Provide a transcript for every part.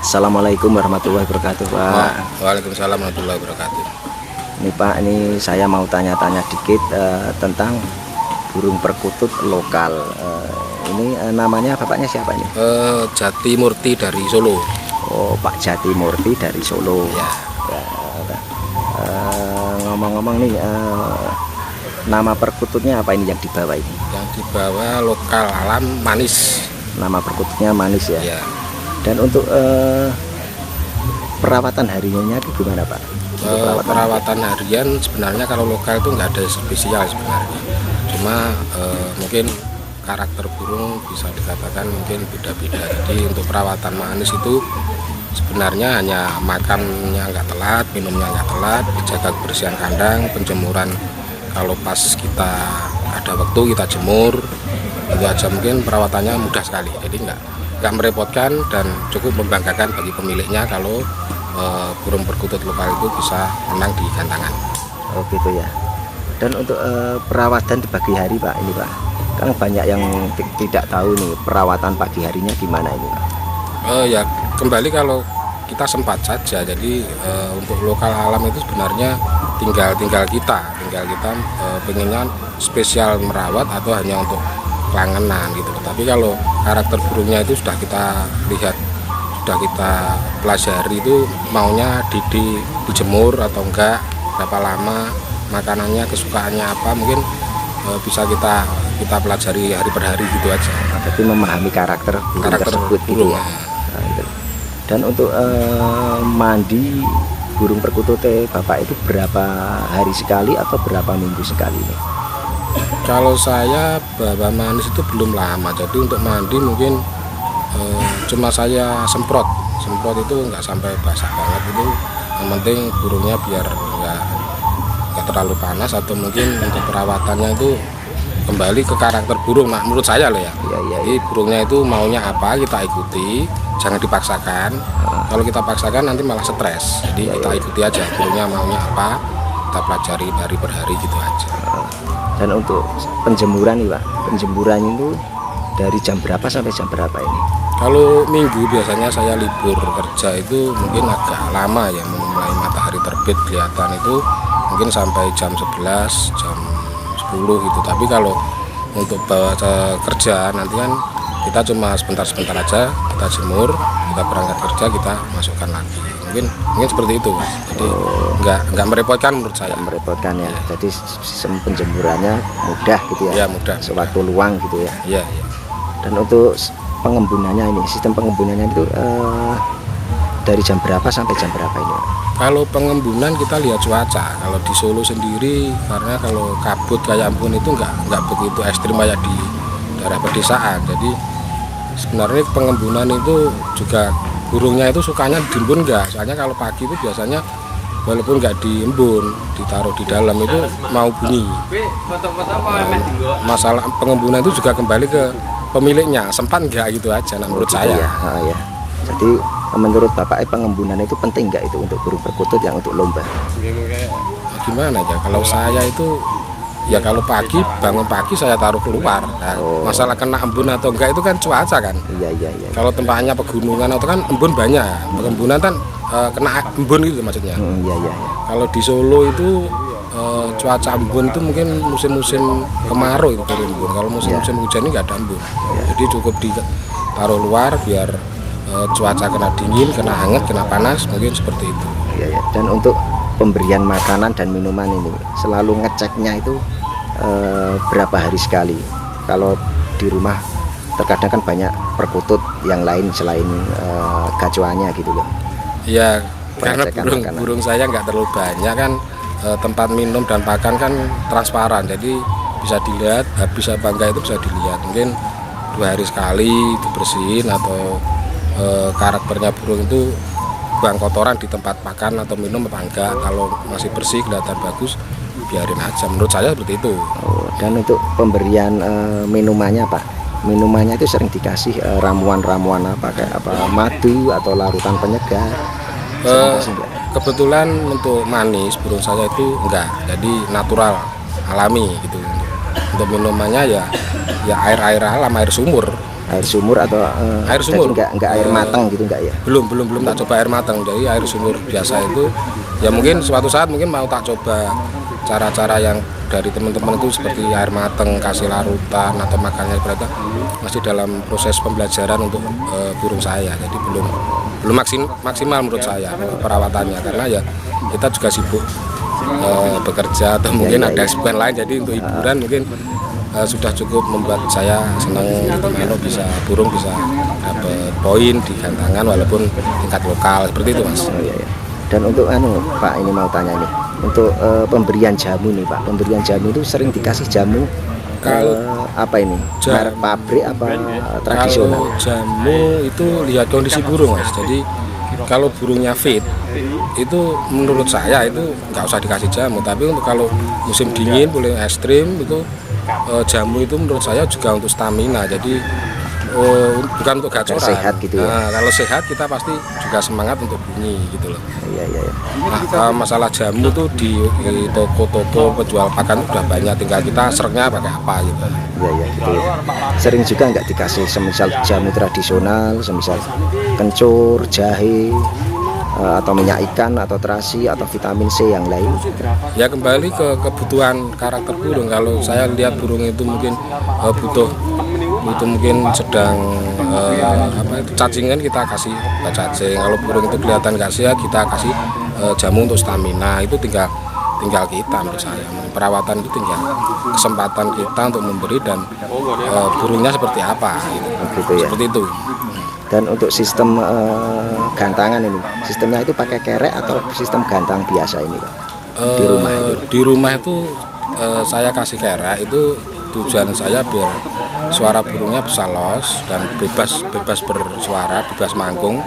Assalamualaikum warahmatullahi wabarakatuh Pak. Waalaikumsalam warahmatullahi wabarakatuh. Ini Pak, ini saya mau tanya-tanya dikit eh, tentang burung perkutut lokal. Eh, ini eh, namanya bapaknya siapa ini? Eh, Jati Murti dari Solo. Oh Pak Jati Murti dari Solo. Ya. Ya. Eh, Ngomong-ngomong nih, eh, nama perkututnya apa ini yang dibawa ini? Yang dibawa lokal alam manis. Nama perkututnya manis ya. Ya. Dan untuk eh, perawatan hariannya itu gimana Pak? Eh, perawatan harian sebenarnya kalau lokal itu nggak ada spesial sebenarnya. Cuma eh, mungkin karakter burung bisa dikatakan mungkin beda-beda. Jadi untuk perawatan manis itu sebenarnya hanya makannya nggak telat, minumnya nggak telat, dijaga kebersihan kandang, penjemuran kalau pas kita ada waktu kita jemur itu aja mungkin perawatannya mudah sekali. Jadi nggak nggak merepotkan dan cukup membanggakan bagi pemiliknya kalau eh, burung perkutut lokal itu bisa menang di gantangan. Oh gitu ya. Dan untuk eh, perawatan di pagi hari Pak ini Pak, kan banyak yang ti- tidak tahu nih perawatan pagi harinya gimana ini Pak. Eh, ya kembali kalau kita sempat saja. Jadi eh, untuk lokal alam itu sebenarnya tinggal tinggal kita, tinggal kita pengennya spesial merawat atau hanya untuk kelangenan gitu. Tapi kalau karakter burungnya itu sudah kita lihat, sudah kita pelajari itu maunya di, di- dijemur atau enggak, berapa lama, makanannya kesukaannya apa, mungkin eh, bisa kita kita pelajari hari per hari gitu aja. Tapi memahami karakter burung Karakter tersebut gitu burung. ya. Nah, itu. Dan untuk eh, mandi burung perkutut eh, Bapak itu berapa hari sekali atau berapa minggu sekali nih? Kalau saya bawa manis itu belum lama, jadi untuk mandi mungkin eh, cuma saya semprot, semprot itu nggak sampai basah banget itu. Yang penting burungnya biar nggak nggak terlalu panas atau mungkin untuk perawatannya itu kembali ke karakter burung. Nah, menurut saya loh ya. Iya iya. Jadi burungnya itu maunya apa kita ikuti, jangan dipaksakan. Kalau kita paksakan nanti malah stres. Jadi kita ikuti aja burungnya maunya apa, kita pelajari hari per hari gitu aja. Dan untuk penjemuran nih Pak, penjemuran itu dari jam berapa sampai jam berapa ini? Kalau minggu biasanya saya libur kerja itu mungkin agak lama ya mulai matahari terbit kelihatan itu mungkin sampai jam 11 jam 10 gitu tapi kalau untuk bawa ke kerja nanti kan kita cuma sebentar-sebentar aja kita jemur kita berangkat kerja kita masukkan lagi mungkin mungkin seperti itu mas jadi nggak nggak merepotkan menurut saya merepotkan ya. Jadi sistem penjemurannya mudah gitu ya. ya mudah Sewaktu luang gitu ya. ya, ya. Dan untuk pengembunannya ini, sistem pengembunannya itu eh, dari jam berapa sampai jam berapa ini? Kalau pengembunan kita lihat cuaca. Kalau di Solo sendiri, karena kalau kabut kayak ampun itu nggak nggak begitu ekstrim kayak di daerah pedesaan. Jadi sebenarnya pengembunan itu juga burungnya itu sukanya diembun nggak. Soalnya kalau pagi itu biasanya walaupun nggak diembun, ditaruh di dalam itu mau bunyi. Masalah pengembunan itu juga kembali ke pemiliknya. Sempat nggak gitu aja, nah, menurut saya. ya. Ah, ya. Jadi menurut Bapak eh, pengembunan itu penting nggak itu untuk burung perkutut yang untuk lomba? gimana ya kalau saya itu ya kalau pagi bangun pagi saya taruh keluar Nah, Oh. masalah kena embun atau enggak itu kan cuaca kan Iya iya iya. kalau tempatnya pegunungan atau kan embun banyak pengembunan kan eh, kena embun gitu maksudnya Hmm, iya iya. iya. kalau di Solo itu eh, cuaca embun itu mungkin musim-musim kemarau itu embun kalau musim-musim hujan ini nggak ada embun jadi cukup ditaruh luar biar eh, cuaca kena dingin kena hangat kena panas mungkin seperti itu Iya, iya. Dan untuk pemberian makanan dan minuman ini selalu ngeceknya itu eh, berapa hari sekali. Kalau di rumah terkadang kan banyak perkutut yang lain selain eh, gacuannya gitu loh. Ya karena burung makanan. burung saya nggak terlalu banyak kan eh, tempat minum dan pakan kan transparan jadi bisa dilihat habis apa enggak itu bisa dilihat mungkin dua hari sekali dibersihin atau eh, karakternya burung itu buang kotoran di tempat makan atau minum apa enggak kalau masih bersih kelihatan bagus biarin aja. Menurut saya seperti itu. Oh, dan untuk pemberian eh, minumannya Pak, minumannya itu sering dikasih eh, ramuan-ramuan apa kayak apa madu atau larutan penyegar. Nggak? kebetulan untuk manis burung saya itu enggak. Jadi natural alami gitu. Untuk minumannya ya ya air air alam air sumur. Air sumur atau eh, Air sumur. nggak nggak air Eh, matang gitu nggak ya? belum belum belum tak coba air matang. Jadi air sumur biasa itu ya mungkin suatu saat mungkin mau tak coba cara-cara yang dari teman-teman itu seperti air matang kasih larutan atau makannya berarti masih dalam proses pembelajaran untuk eh, burung saya. Jadi belum belum maksim, maksimal menurut saya perawatannya. Karena ya kita juga sibuk eh, bekerja atau mungkin ada kesibukan lain. Jadi untuk hiburan mungkin eh, sudah cukup membuat saya senang gitu bisa burung bisa dapat poin di gantangan walaupun tingkat lokal. Seperti itu mas. Oh iya ya dan untuk anu Pak ini mau tanya nih untuk eh, pemberian jamu nih Pak. Pemberian jamu itu sering dikasih jamu Kalau eh, apa ini? jam- merek pabrik apa eh, tradisional? kalau jamu itu lihat kondisi burung mas. Jadi kalau burungnya fit itu menurut saya itu nggak usah dikasih jamu. Tapi untuk kalau musim dingin boleh es krim itu eh, jamu itu menurut saya juga untuk stamina. Jadi eh, bukan untuk gacoran sehat gitu ya. nah, kalau sehat kita pasti juga semangat untuk bunyi gitu loh iya iya ya. Nah, eh, masalah jamu tuh di, di toko-toko penjual pakan udah banyak, tinggal kita sereknya pakai apa gitu. Iya ya gitu ya. Sering juga nggak dikasih semisal jamu tradisional, semisal kencur, jahe, eh, atau minyak ikan, atau terasi, atau vitamin C yang lain. Ya kembali ke kebutuhan karakter burung. Kalau saya lihat burung itu mungkin eh, butuh butuh mungkin sedang eh, apa itu cacingan kita kasih cacing. Kalau burung itu kelihatan nggak sehat kita kasih eh, jamu untuk stamina. Itu tinggal tinggal kita menurut saya. Perawatan itu tinggal kesempatan kita untuk memberi dan eh, burungnya seperti apa gitu. Gitu ya. Seperti itu. Dan untuk sistem eh, gantangan ini, sistemnya itu pakai kerek atau sistem gantang biasa ini, Pak? Di rumah Eh, itu. di rumah itu eh, saya kasih kera itu tujuan saya biar suara burungnya bisa los dan bebas bebas bersuara bebas manggung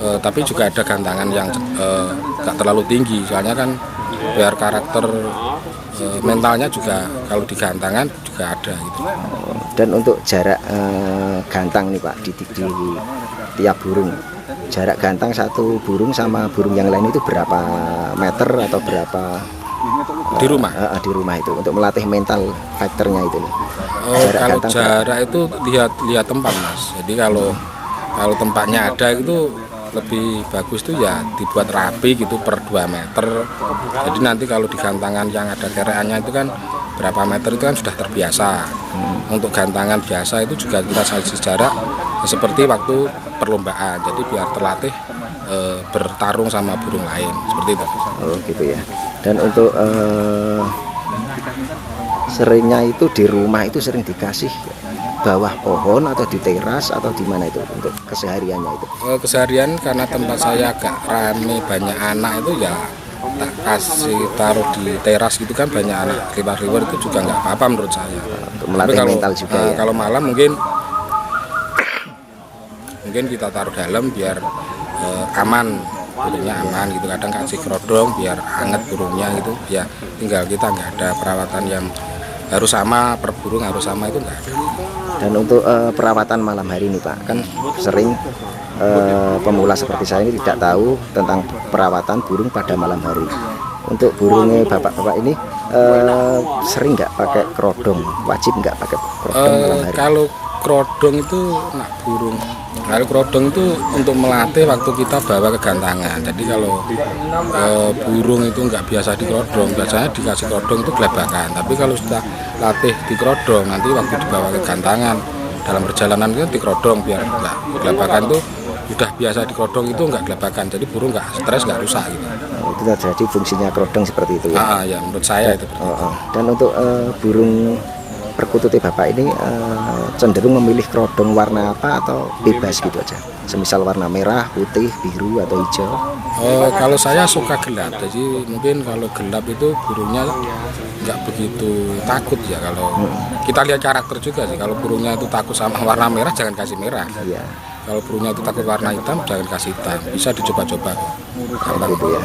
Eh, tapi juga ada gantangan yang eh, gak terlalu tinggi soalnya kan biar karakter eh, mentalnya juga kalau di gantangan juga ada gitu Dan untuk jarak eh, gantang nih Pak di, di, di tiap burung. Jarak gantang satu burung sama burung yang lain itu berapa meter atau berapa di rumah eh, eh, di rumah itu untuk melatih mental faktornya itu. Oh, Jarak kalau gantang jarak itu lihat lihat tempat mas. Jadi kalau kalau tempatnya ada itu lebih bagus tuh ya dibuat rapi gitu per 2 meter. Jadi nanti kalau di gantangan yang ada kereannya itu kan berapa meter itu kan sudah terbiasa. Untuk gantangan biasa itu juga kita kasih jarak seperti waktu perlombaan. Jadi biar terlatih eh, bertarung sama burung lain seperti itu. Oh gitu ya. Dan untuk eh, seringnya itu di rumah itu sering dikasih bawah pohon atau di teras atau di mana itu untuk kesehariannya itu. Eh, keseharian karena tempat saya agak rame banyak anak itu ya tak kasih taruh di teras gitu kan banyak anak liwar-liwar itu juga nggak apa-apa menurut saya. Untuk Tapi melatih kalau, mental juga eh, ya. kalau malam mungkin mungkin kita taruh dalam biar eh, aman burungnya aman gitu kadang kasih kerodong biar hangat burungnya gitu ya tinggal kita nggak ada perawatan yang harus sama per burung harus sama itu nggak ada Dan untuk eh, perawatan malam hari ini Pak, kan sering eh, pemula seperti saya ini tidak tahu tentang perawatan burung pada malam hari. Untuk burungnya bapak-bapak ini eh, sering nggak pakai kerodong, wajib nggak pakai kerodong malam Eh, hari. kalau kerodong itu nak burung. Kalau kerodong itu untuk melatih waktu kita bawa ke gantangan. Jadi kalau eh, burung itu nggak biasa di kerodong, biasanya dikasih kerodong itu gelabakan. Tapi kalau sudah latih di kerodong, nanti waktu dibawa ke gantangan dalam perjalanan itu di kerodong biar nggak gelabakan itu sudah biasa di kerodong itu nggak gelabakan. Jadi burung nggak stres nggak rusak gitu. Oh, itu jadi fungsinya kerodong seperti itu ya. Ah, ah, ya menurut saya itu. Oh, oh. Dan untuk eh, burung perkututnya bapak ini eh, cenderung memilih kerodong warna apa atau bebas gitu aja. Semisal warna merah, putih, biru atau hijau. Oh, kalau saya suka gelap, jadi mungkin kalau gelap itu burungnya nggak begitu takut ya. Kalau kita lihat karakter juga sih, kalau burungnya itu takut sama warna merah, jangan kasih merah. Iya. Kalau burungnya itu takut warna hitam, jangan kasih hitam. Bisa dicoba-coba. Gitu ya.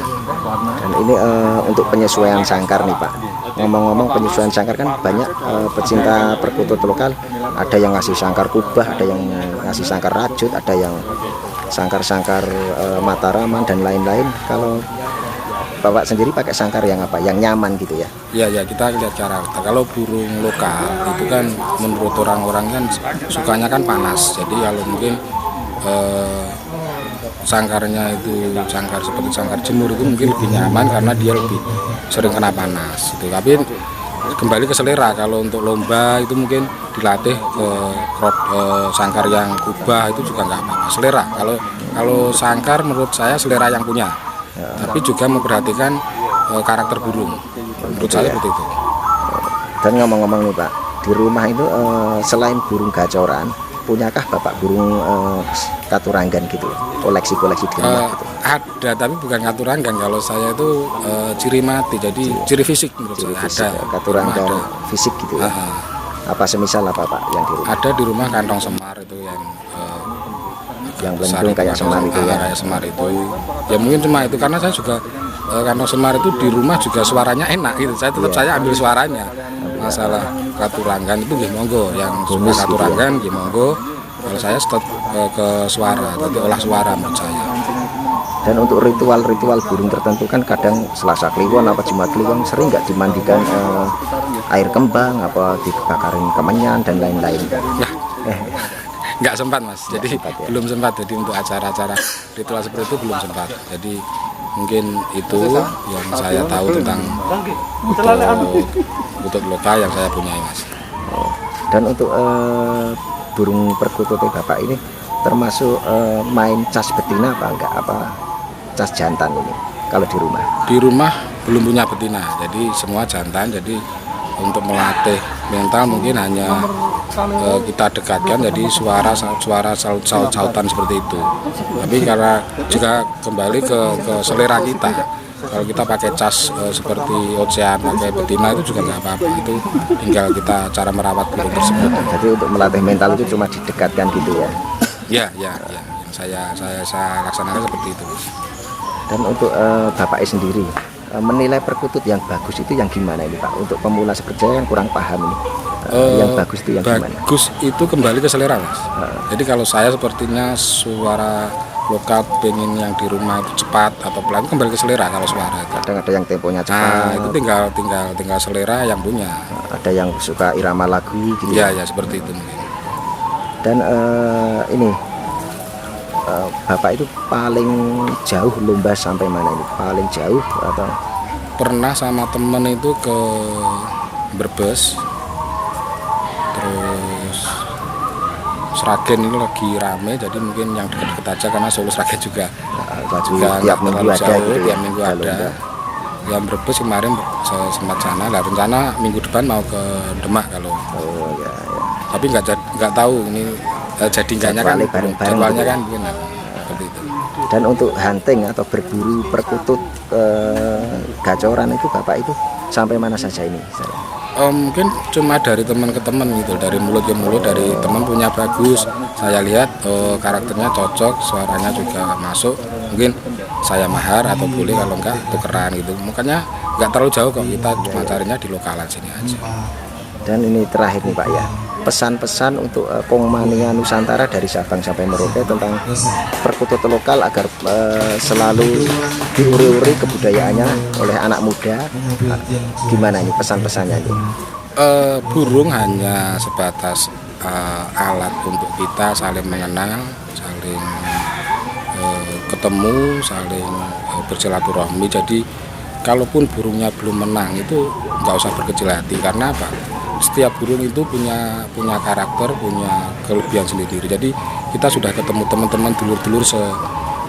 Dan ini eh, untuk penyesuaian sangkar nih Pak. Ngomong-ngomong penyesuaian sangkar kan banyak eh, pecinta perkutut lokal. Ada yang ngasih sangkar kubah, ada yang ngasih sangkar rajut, ada yang sangkar-sangkar eh, mataraman dan lain-lain. Kalau bapak sendiri pakai sangkar yang apa yang nyaman gitu ya Ya ya kita lihat karakter. Kalau burung lokal itu kan menurut orang-orang kan sukanya kan panas. Jadi kalau mungkin eh, sangkarnya itu sangkar seperti sangkar jemur itu mungkin lebih nyaman karena dia lebih sering kena panas. Itu. Tapi kembali ke selera. Kalau untuk lomba itu mungkin dilatih ke krot, eh, sangkar yang kubah itu juga nggak apa-apa. Selera. Kalau kalau sangkar menurut saya selera yang punya. Tapi juga memperhatikan eh, karakter burung. Menurut saya seperti itu. dan ngomong-ngomong nih pak di rumah itu eh, selain burung gacoran punyakah bapak burung eh, katuranggan gitu? Koleksi-koleksi di rumah Eh, gitu? ada tapi bukan katuranggan. Kalau saya itu eh, ciri mati jadi ciri fisik menurut Ciri saya. fisik, ada. ya, katuranggan ada. fisik gitu ya? Ah. apa semisal apa pak yang di rumah? Ada di rumah kantong semar itu yang eh, yang itu, kayak semar itu ya? Kayak semar itu. Ya mungkin cuma itu karena saya juga eh, kantong semar itu di rumah juga suaranya enak gitu. Saya tetap saya ambil suaranya masalah katuranggan itu gih monggo. Yang suka Bonus gitu ya. gih monggo. Kalau saya stop eh, ke suara jadi olah suara menurut saya. Dan untuk ritual-ritual burung tertentu kan kadang selasa kliwon apa jumat kliwon sering nggak dimandikan eh, air kembang apa dibakarin kemenyan dan lain-lain? Nah, nggak sempat mas. Jadi sempat, ya. belum sempat. Jadi untuk acara-acara ritual seperti itu belum sempat. Jadi mungkin itu yang saya tahu tentang untuk untuk lokal yang saya punya mas. Oh, dan untuk eh, burung perkutut bapak ini termasuk eh, main cas betina apa enggak? Apa cas jantan ini kalau di rumah? Di rumah belum punya betina jadi semua jantan jadi untuk melatih mental mungkin hanya eh, kita dekatkan jadi suara suara saut saut sautan seperti itu. Tapi karena juga kembali ke, ke selera kita. Kalau kita pakai cas eh, seperti ocean pakai betina itu juga nggak apa-apa. Itu tinggal kita cara merawat burung tersebut. Jadi untuk melatih mental itu cuma didekatkan gitu ya? Ya ya ya. Yang saya saya saya laksanakan seperti itu dan untuk eh, bapak sendiri menilai perkutut yang bagus itu yang gimana ini pak? Untuk pemula seperti saya yang kurang paham ini. Eh, Eh, yang bagus itu yang gimana? bagus itu kembali ke selera mas. Jadi kalau saya sepertinya suara lokal pengen yang di rumah itu cepat atau pelan kembali ke selera kalau suara itu. Kadang ada yang temponya nah cepat. itu tinggal tinggal tinggal selera yang punya. Ada yang suka irama lagu gitu ya? ya seperti itu mungkin. Dan eh, ini eh, bapak itu paling jauh lomba sampai mana ini? Paling jauh atau? Pernah sama temen itu ke Brebes. Terus Sragen ini lagi rame jadi mungkin yang deket-deket aja karena Solo Sragen juga. Baju juga tiap minggu ada jauh, gitu ya? tiap minggu ada. enggak. yang Brebes kemarin sempat sana. Lah rencana minggu depan mau ke Demak kalau. Oh ya, ya. tapi nggak tahu ini eh, jadi enggaknya kan bareng-bareng jadwalnya gitu ya. kan mungkin nah, seperti itu. Dan untuk hunting atau berburu perkutut eh, gacoran itu bapak itu sampai mana saja ini Oh, mungkin cuma dari teman ke teman gitu. Dari mulut ke mulut dari teman punya bagus. Saya lihat oh, karakternya cocok suaranya juga masuk. Mungkin saya mahar atau boleh kalau enggak tukeran gitu. Makanya nggak terlalu jauh kok. Kita cuma carinya di lokalan sini aja. Dan ini terakhir nih pak ya pesan-pesan untuk eh, Kongmania Nusantara dari Sabang sampai Merauke tentang perkutut lokal agar eh, selalu diuri-uri kebudayaannya oleh anak muda Nah, gimana ini pesan-pesannya ini Eh, burung hanya sebatas eh, alat untuk kita saling mengenal, saling eh, ketemu, saling eh, bersilaturahmi. Jadi kalaupun burungnya belum menang itu nggak usah berkecil hati karena apa? Setiap burung itu punya punya karakter, punya kelebihan sendiri. Jadi kita sudah ketemu teman-teman dulur-dulur se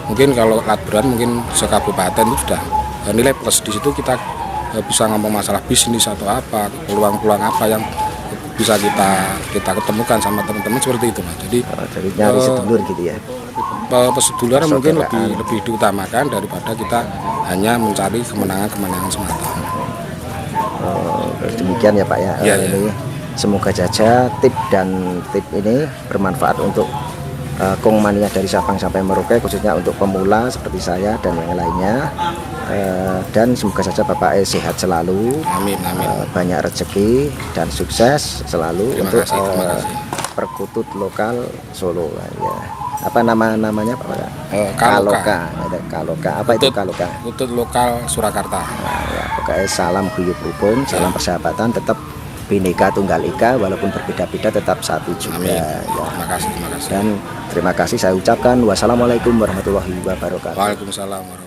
mungkin kalau latberan mungkin sekabupaten itu sudah eh, nilai plus. Di situ kita eh, bisa ngomong masalah bisnis atau apa peluang-peluang apa yang bisa kita kita ketemukan sama teman-teman seperti itu mas. Jadi Oh, jadi nyari Eh, sedulur gitu ya? pe- peseduluran mungkin lebih lebih diutamakan daripada kita hanya mencari kemenangan-kemenangan semata. Oh, demikian ya Pak ya. Ya, ya. ini semoga saja tip dan tip ini bermanfaat untuk eh, Kongmania dari Sabang sampai Merauke khususnya untuk pemula seperti saya dan yang lainnya. Eh, dan semoga saja Bapak eh, sehat selalu, amin amin eh, banyak rezeki dan sukses selalu Terima untuk kasih, kasih. perkutut lokal Solo ya. Apa nama namanya Pak? Eh, Kaloka. Kaloka. Kaloka apa itu Utut. Kaloka? Utut lokal Surakarta. Nah, ya, pokoknya salam guyup rukun, salam persahabatan, tetap bineka tunggal ika, walaupun berbeda-beda tetap satu juga. Amin. Ya. Terima kasih, terima kasih. Dan terima kasih saya ucapkan wassalamualaikum warahmatullahi wabarakatuh. Waalaikumsalam warahmatullahi